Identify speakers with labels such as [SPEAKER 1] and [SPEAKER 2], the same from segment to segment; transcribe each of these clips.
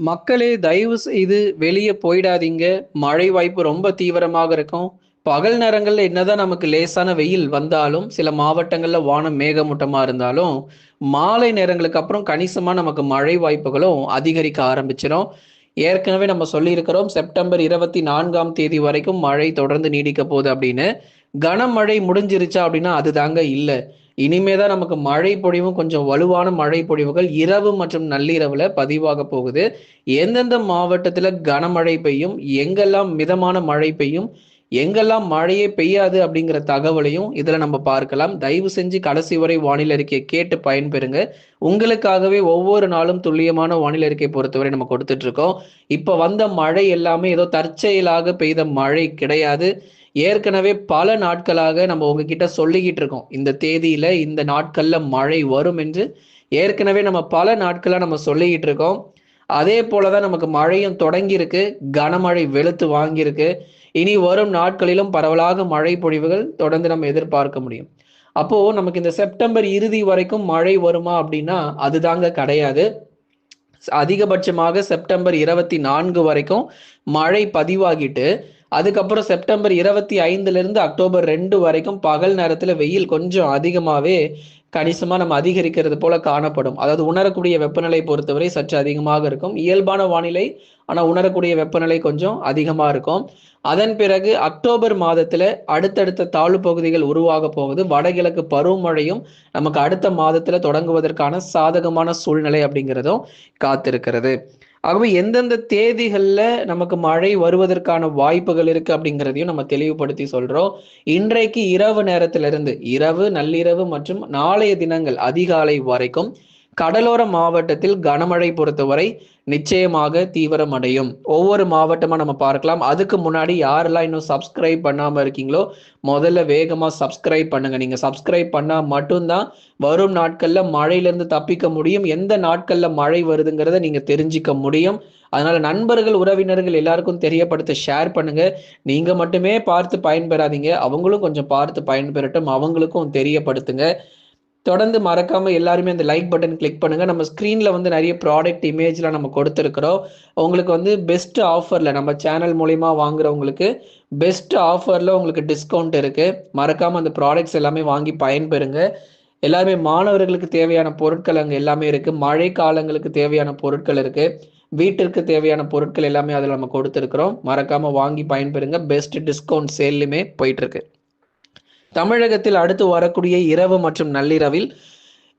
[SPEAKER 1] மக்களே தயவு செய்து வெளியே போயிடாதீங்க. மழை வாய்ப்பு ரொம்ப தீவிரமாக இருக்கும். பகல் நேரங்களில் என்னதான் நமக்கு லேசான வெயில் வந்தாலும், சில மாவட்டங்களில் வானம் மேகமூட்டமாக இருந்தாலும், மாலை நேரங்களுக்கு அப்புறம் கணிசமாக நமக்கு மழை வாய்ப்புகளும் அதிகரிக்க ஆரம்பிச்சிடும் ஏற்கனவே நம்ம சொல்லியிருக்கிறோம், செப்டம்பர் 24ஆம் தேதி வரைக்கும் மழை தொடர்ந்து நீடிக்க போகுது அப்படின்னு. கனமழை முடிஞ்சிருச்சா அப்படின்னா, அதுதாங்க இல்லை இனிமே தான் நமக்கு மழை பொழிவும் கொஞ்சம் வலுவான மழை பொழிவுகள் இரவு மற்றும் நள்ளிரவுல பதிவாக போகுது. எந்தெந்த மாவட்டத்துல கனமழை பெய்யும், எங்கெல்லாம் மிதமான மழை பெய்யும், எங்கெல்லாம் மழையே பெய்யாது அப்படிங்கிற தகவலையும் இதுல நம்ம பார்க்கலாம். தயவு செஞ்சு கடைசி வரை வானிலை அறிக்கையை கேட்டு பயன்பெறுங்க. உங்களுக்காகவே ஒவ்வொரு நாளும் துல்லியமான வானிலை அறிக்கை பொறுத்தவரை நம்ம கொடுத்துட்டு இருக்கோம். இப்ப வந்த மழை எல்லாமே ஏதோ தற்செயலாக பெய்த மழை கிடையாது. ஏற்கனவே பல நாட்களாக நம்ம உங்ககிட்ட சொல்லிக்கிட்டு இருக்கோம். இந்த தேதியில, இந்த நாட்கள்ல மழை வரும் என்று ஏற்கனவே நம்ம பல நாட்களாக நம்ம சொல்லிக்கிட்டு இருக்கோம். அதே போலதான் நமக்கு மழையும் தொடங்கியிருக்கு. கனமழை வெளுத்து வாங்கியிருக்கு. இனி வரும் நாட்களிலும் பரவலாக மழை பொழிவுகள் தொடர்ந்து நம்ம எதிர்பார்க்க முடியும். அப்போ நமக்கு இந்த செப்டம்பர் இறுதி வரைக்கும் மழை வருமா அப்படின்னா, அதுதாங்க கிடையாது. அதிகபட்சமாக செப்டம்பர் 24 வரைக்கும் மழை பதிவாகிட்டு, அதுக்கப்புறம் செப்டம்பர் 25லிருந்து அக்டோபர் ரெண்டு வரைக்கும் பகல் நேரத்துல வெயில் கொஞ்சம் அதிகமாவே கணிசமா நம்ம அதிகரிக்கிறது போல காணப்படும். அதாவது உணரக்கூடிய வெப்பநிலை பொறுத்தவரை சற்று அதிகமாக இருக்கும். இயல்பான வானிலை. ஆனா உணரக்கூடிய வெப்பநிலை கொஞ்சம் அதிகமா இருக்கும். அதன் பிறகு அக்டோபர் மாதத்துல அடுத்தடுத்த தாழ்வு பகுதிகள் உருவாக போகுது. வடகிழக்கு பருவமழையும் நமக்கு அடுத்த மாதத்துல தொடங்குவதற்கான சாதகமான சூழ்நிலை அப்படிங்கிறதும் காத்திருக்கிறது. ஆகவே எந்தெந்த தேதிகள்ல நமக்கு மழை வருவதற்கான வாய்ப்புகள் இருக்கு அப்படிங்கிறதையும் நம்ம தெளிவுபடுத்தி சொல்றோம். இன்றைக்கு இரவு நேரத்திலிருந்து இரவு, நள்ளிரவு மற்றும் நாளைய தினங்கள் அதிகாலை வரைக்கும் கடலோர மாவட்டத்தில் கனமழை பொறுத்தவரை நிச்சயமாக தீவிரம் அடையும் ஒவ்வொரு மாவட்டமா நம்ம பார்க்கலாம். அதுக்கு முன்னாடி யாரெல்லாம் இன்னும் சப்ஸ்கிரைப் பண்ணாம இருக்கீங்களோ, முதல்ல வேகமா சப்ஸ்கிரைப் பண்ணுங்க. நீங்க சப்ஸ்கிரைப் பண்ணா மட்டும்தான் வரும் நாட்கள்ல மழையிலிருந்து தப்பிக்க முடியும். எந்த நாட்கள்ல மழை வருதுங்கிறத நீங்க தெரிஞ்சுக்க முடியும். அதனால நண்பர்கள், உறவினர்கள் எல்லாருக்கும் தெரியப்படுத்த ஷேர் பண்ணுங்க. நீங்க மட்டுமே பார்த்து பயன்பெறாதீங்க. அவங்களும் கொஞ்சம் பார்த்து பயன்பெறட்டும். அவங்களுக்கும் தெரியப்படுத்துங்க. தொடர்ந்து மறக்காம எல்லாருமே அந்த லைக் பட்டன் கிளிக் பண்ணுங்க. நம்ம ஸ்க்ரீன்ல வந்து நிறைய ப்ராடக்ட் இமேஜ்லாம் நம்ம கொடுத்துருக்குறோம் உங்களுக்கு வந்து பெஸ்ட் ஆஃபர்ல நம்ம சேனல் மூலயமா வாங்குறவங்களுக்கு பெஸ்ட் ஆஃபர்ல உங்களுக்கு டிஸ்கவுண்ட் இருக்கு. மறக்காம அந்த ப்ராடக்ட்ஸ் எல்லாமே வாங்கி பயன்பெறுங்க. எல்லாருமே மாணவர்களுக்கு தேவையான பொருட்கள் அங்கே எல்லாமே இருக்கு. மழை காலங்களுக்கு தேவையான பொருட்கள் இருக்கு. வீட்டிற்கு தேவையான பொருட்கள் எல்லாமே அதில் நம்ம கொடுத்துருக்குறோம் மறக்காம வாங்கி பயன்பெறுங்க. பெஸ்ட் டிஸ்கவுண்ட் சேல்லுமே போயிட்டு இருக்கு. தமிழகத்தில் அடுத்து வரக்கூடிய இரவு மற்றும் நள்ளிரவில்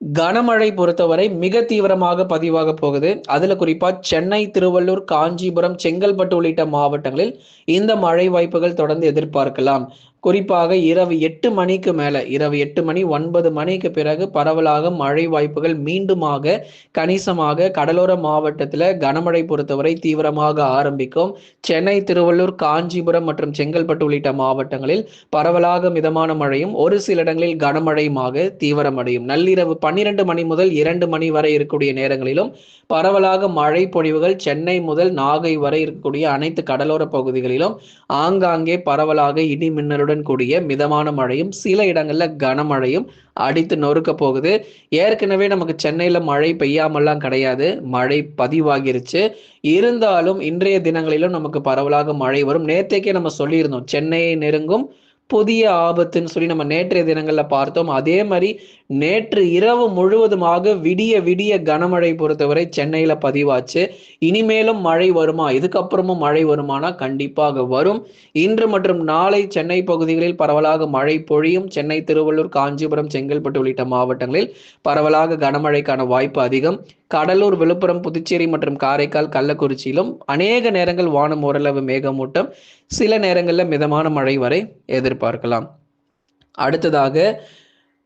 [SPEAKER 1] கனமழை பொறுத்தவரை மிக தீவிரமாக பதிவாக போகுது. அதுல குறிப்பா சென்னை, திருவள்ளூர், காஞ்சிபுரம், செங்கல்பட்டு உள்ளிட்ட மாவட்டங்களில் இந்த மழை வாய்ப்புகள் தொடர்ந்து எதிர்பார்க்கலாம். குறிப்பாக இரவு எட்டு மணிக்கு மேல இரவு எட்டு மணி ஒன்பது மணிக்கு பிறகு பரவலாக மழை வாய்ப்புகள் மீண்டுமாக கணிசமாக கடலோர மாவட்டத்தில் கனமழை பொறுத்தவரை தீவிரமாக ஆரம்பிக்கும். சென்னை, திருவள்ளூர், காஞ்சிபுரம் மற்றும் செங்கல்பட்டு உள்ளிட்ட மாவட்டங்களில் பரவலாக மிதமான மழையும், ஒரு சில இடங்களில் கனமழையுமாக தீவிரமடையும். நள்ளிரவு 12 மணி முதல் இரண்டு மணி வரை இருக்கக்கூடிய நேரங்களிலும் பரவலாக மழை பொழிவுகள் சென்னை முதல் நாகை வரை இருக்கக்கூடிய அனைத்து கடலோர பகுதிகளிலும் ஆங்காங்கே பரவலாக இடி மின்னலுடன் கூடிய மிதமான மழையும், சில இடங்கள்ல கனமழையும் அடித்து நொறுக்க போகுது. ஏற்கனவே நமக்கு சென்னையில மழை பெய்யாமல்லாம் கிடையாது. மழை பதிவாகிருச்சு. இருந்தாலும் இன்றைய தினங்களிலும் நமக்கு பரவலாக மழை வரும். நேற்றைக்கே நம்ம சொல்லியிருந்தோம். சென்னையை நெருங்கும் புதிய ஆபத்துன்னு சொல்லி நம்ம நேற்றைய தினங்கள்ல பார்த்தோம். அதே மாதிரி நேற்று இரவு முழுவதுமாக விடிய விடிய கனமழை பொறுத்தவரை சென்னையில பதிவாச்சு. இனிமேலும் மழை வருமா? இதுக்கப்புறமும் மழை வருமானா? கண்டிப்பாக வரும். இன்று மற்றும் நாளை சென்னை பகுதிகளில் பரவலாக மழை பொழியும். சென்னை, திருவள்ளூர், காஞ்சிபுரம், செங்கல்பட்டு உள்ளிட்ட மாவட்டங்களில் பரவலாக கனமழைக்கான வாய்ப்பு அதிகம். கடலூர், விழுப்புரம், புதுச்சேரி மற்றும் காரைக்கால், கள்ளக்குறிச்சியிலும் அநேக நேரங்கள் வானம் ஓரளவு மேகமூட்டம். சில நேரங்களில் மிதமான மழை வரை எதிர்பார்க்கலாம். அடுத்ததாக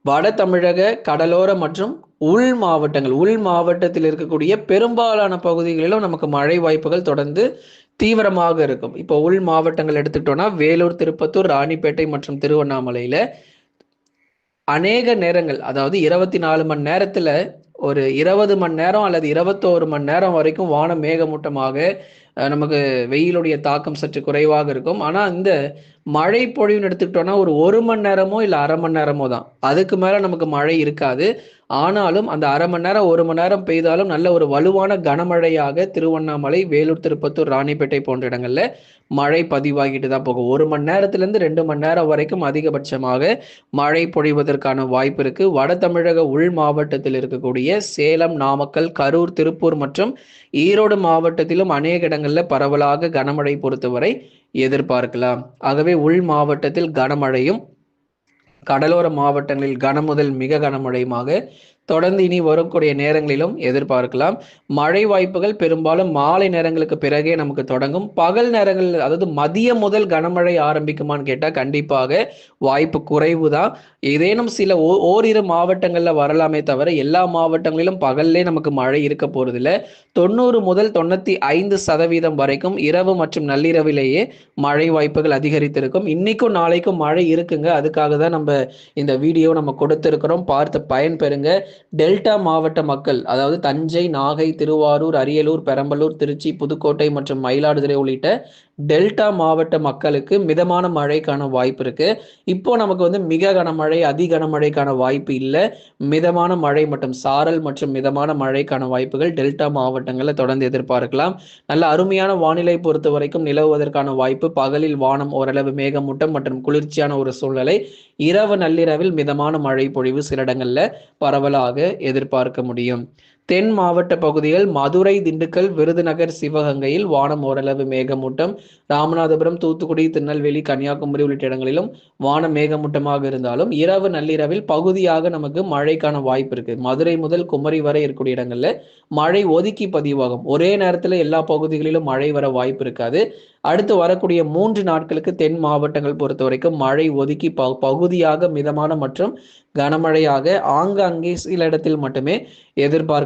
[SPEAKER 1] வட தமிழக கடலோர மற்றும் உள் மாவட்டங்கள் உள் மாவட்டத்தில் இருக்கக்கூடிய பெரும்பாலான பகுதிகளிலும் நமக்கு மழை வாய்ப்புகள் தொடர்ந்து தீவிரமாக இருக்கும். இப்போ உள் மாவட்டங்கள் எடுத்துக்கிட்டோம்னா வேலூர், திருப்பத்தூர், ராணிப்பேட்டை மற்றும் திருவண்ணாமலையில அநேக நேரங்கள் அதாவது 24 மணி நேரத்துல ஒரு 20 மணி நேரம் அல்லது 21 மணி நேரம் வரைக்கும் வானம் மேகமூட்டமாக நமக்கு வெயிலுடைய தாக்கம் சற்று குறைவாக இருக்கும். ஆனால் இந்த மழை பொழிவுன்னு எடுத்துக்கிட்டோம்னா ஒரு ஒரு மணி நேரமோ இல்லை அரை மணி நேரமோ தான். அதுக்கு மேலே நமக்கு மழை இருக்காது. ஆனாலும் அந்த அரை மணி நேரம் ஒரு மணி நேரம் பெய்தாலும் நல்ல ஒரு வலுவான கனமழையாக திருவண்ணாமலை வேலூர் திருப்பத்தூர் ராணிப்பேட்டை போன்ற இடங்கள்ல மழை பதிவாகிட்டு தான் போகும். ஒரு மணி நேரத்திலிருந்து ரெண்டு மணி நேரம் வரைக்கும் அதிகபட்சமாக மழை பொழிவதற்கான வாய்ப்பு இருக்கு. வட தமிழக உள் மாவட்டத்தில் இருக்கக்கூடிய சேலம் நாமக்கல் கரூர் திருப்பூர் மற்றும் ஈரோடு மாவட்டத்திலும் அநேக இடங்கள் மாவட்டங்களில் பரவலாக கனமழை பொறுத்தவரை எதிர்பார்க்கலாம். ஆகவே உள் மாவட்டத்தில் கனமழையும் கடலோர மாவட்டங்களில் கனமுதல் மிக கனமழையுமாக தொடர்ந்து இனி வரக்கூடிய நேரங்களிலும் எதிர்பார்க்கலாம். மழை வாய்ப்புகள் பெரும்பாலும் மாலை நேரங்களுக்கு பிறகே நமக்கு தொடங்கும். பகல் நேரங்கள் அதாவது மதியம் முதல் கனமழை ஆரம்பிக்குமான்னு கேட்டால் கண்டிப்பாக வாய்ப்பு குறைவு தான் ஏதேனும் சில ஓ ஓரிரு மாவட்டங்களில் வரலாமே தவிர எல்லா மாவட்டங்களிலும் பகல்லே நமக்கு மழை இருக்க போறதில்ல. தொண்ணூறு முதல் தொண்ணூற்றி ஐந்து சதவீதம் வரைக்கும் இரவு மற்றும் நள்ளிரவிலேயே மழை வாய்ப்புகள் அதிகரித்திருக்கும். இன்னைக்கும் நாளைக்கும் மழை இருக்குங்க. அதுக்காக தான் நம்ம இந்த வீடியோ நம்ம கொடுத்துருக்கிறோம். பார்த்து பயன்பெறுங்க. டெல்டா மாவட்ட மக்கள் அதாவது தஞ்சை நாகை திருவாரூர் அரியலூர் பெரம்பலூர் திருச்சி புதுக்கோட்டை மற்றும் மயிலாடுதுறை உள்ளிட்ட டெல்டா மாவட்ட மக்களுக்கு மிதமான மழைக்கான வாய்ப்பு இருக்கு. இப்போ நமக்கு வந்து மிக கனமழை அதி கனமழைக்கான வாய்ப்பு இல்லை. மிதமான மழை மற்றும் சாரல் மற்றும் மிதமான மழைக்கான வாய்ப்புகள் டெல்டா மாவட்டங்களில் தொடர்ந்து எதிர்பார்க்கலாம். நல்ல அருமையான வானிலை பொறுத்த வரைக்கும் நிலவுவதற்கான வாய்ப்பு பகலில் வானம் ஓரளவு மேகமூட்டம் மற்றும் குளிர்ச்சியான ஒரு சூழ்நிலை இரவு நள்ளிரவில் மிதமான மழை பொழிவு சில இடங்கள்ல பரவலாக எதிர்பார்க்க முடியும். தென் மாவட்ட பகுதிகள் மதுரை திண்டுக்கல் விருதுநகர் சிவகங்கையில் வானம் ஓரளவு மேகமூட்டம். ராமநாதபுரம் தூத்துக்குடி திருநெல்வேலி கன்னியாகுமரி உள்ளிட்ட இடங்களிலும் வானம் மேகமூட்டமாக இருந்தாலும் இரவு நள்ளிரவில் பகுதியாக நமக்கு மழைக்கான வாய்ப்பு இருக்கு. மதுரை முதல் குமரி வரை இருக்கக்கூடிய இடங்கள்ல மழை ஒதுக்கி பதிவாகும். ஒரே நேரத்துல எல்லா பகுதிகளிலும் மழை வர வாய்ப்பு இருக்காது. அடுத்து வரக்கூடிய மூன்று நாட்களுக்கு தென் மாவட்டங்கள் பொறுத்த வரைக்கும் மழை ஒதுக்கி ப பகுதியாக மிதமான மற்றும் கனமழையாக ஆங்காங்கே சில இடத்தில் மட்டுமே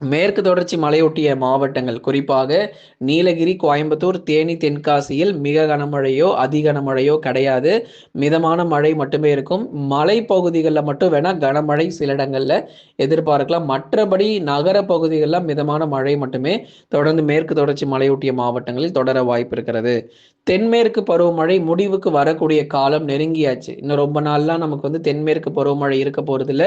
[SPEAKER 1] மேற்கு தொடர்ச்சி மலையொட்டிய மாவட்டங்கள் குறிப்பாக நீலகிரி கோயம்புத்தூர் தேனி தென்காசியில் மிக கனமழையோ அதி கனமழையோ கிடையாது. மிதமான மழை மட்டுமே இருக்கும். மலை பகுதிகளில் மட்டும் வேணால் கனமழை சில இடங்களில் எதிர்பார்க்கலாம். மற்றபடி நகர பகுதிகளில் மிதமான மழை மட்டுமே. தொடர்ந்து மேற்கு தொடர்ச்சி மலையொட்டிய மாவட்டங்களில் தொடர வாய்ப்பு இருக்கிறது. தென்மேற்கு பருவமழை முடிவுக்கு வரக்கூடிய காலம் நெருங்கியாச்சு. இன்னும் ரொம்ப நாள்லாம் நமக்கு வந்து தென்மேற்கு பருவமழை இருக்க போறதில்ல.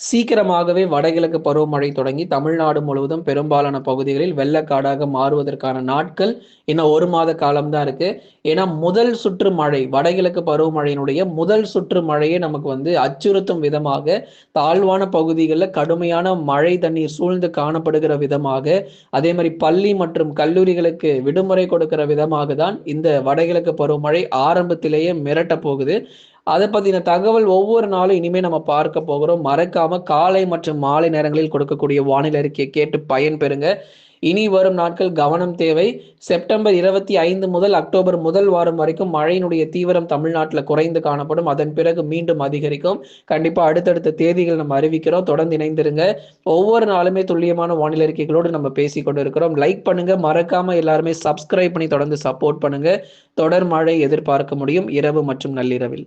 [SPEAKER 1] சீக்கிரமாகவே வடகிழக்கு பருவமழை தொடங்கி தமிழ்நாடு முழுவதும் பெரும்பாலான பகுதிகளில் வெள்ளக்காடாக மாறுவதற்கான நாட்கள் இன்னும் ஒரு மாத காலம்தான் இருக்கு. ஏன்னா முதல் சுற்று மழை வடகிழக்கு பருவமழையினுடைய முதல் சுற்று மழையே நமக்கு வந்து அச்சுறுத்தும் விதமாக தாழ்வான பகுதிகளில் கடுமையான மழை தண்ணீர் சூழ்ந்து காணப்படுகிற விதமாக அதே மாதிரி பள்ளி மற்றும் கல்லூரிகளுக்கு விடுமுறை கொடுக்கிற விதமாக தான் இந்த வடகிழக்கு பருவமழை ஆரம்பத்திலேயே மிரட்ட போகுது. அதை பற்றின தகவல் ஒவ்வொரு நாளும் இனிமே நம்ம பார்க்க போகிறோம். மறக்காம காலை மற்றும் மாலை நேரங்களில் கொடுக்கக்கூடிய வானிலை அறிக்கையை கேட்டு பயன்பெறுங்க இனி வரும் நாட்கள் கவனம் தேவை. செப்டம்பர் இருபத்தி ஐந்து முதல் அக்டோபர் முதல் வாரம் வரைக்கும் மழையினுடைய தீவிரம் தமிழ்நாட்டில் குறைந்து காணப்படும். அதன் பிறகு மீண்டும் அதிகரிக்கும். கண்டிப்பாக அடுத்தடுத்த தேதிகள் நம்ம அறிவிக்கிறோம். தொடர்ந்து இணைந்திருங்க. ஒவ்வொரு நாளுமே துல்லியமான வானிலை அறிக்கைகளோடு நம்ம பேசி கொண்டு இருக்கிறோம் லைக் பண்ணுங்க. மறக்காம எல்லாருமே சப்ஸ்கிரைப் பண்ணி தொடர்ந்து சப்போர்ட் பண்ணுங்க. தொடர் மழை எதிர்பார்க்க முடியும். இரவு மற்றும் நள்ளிரவில்.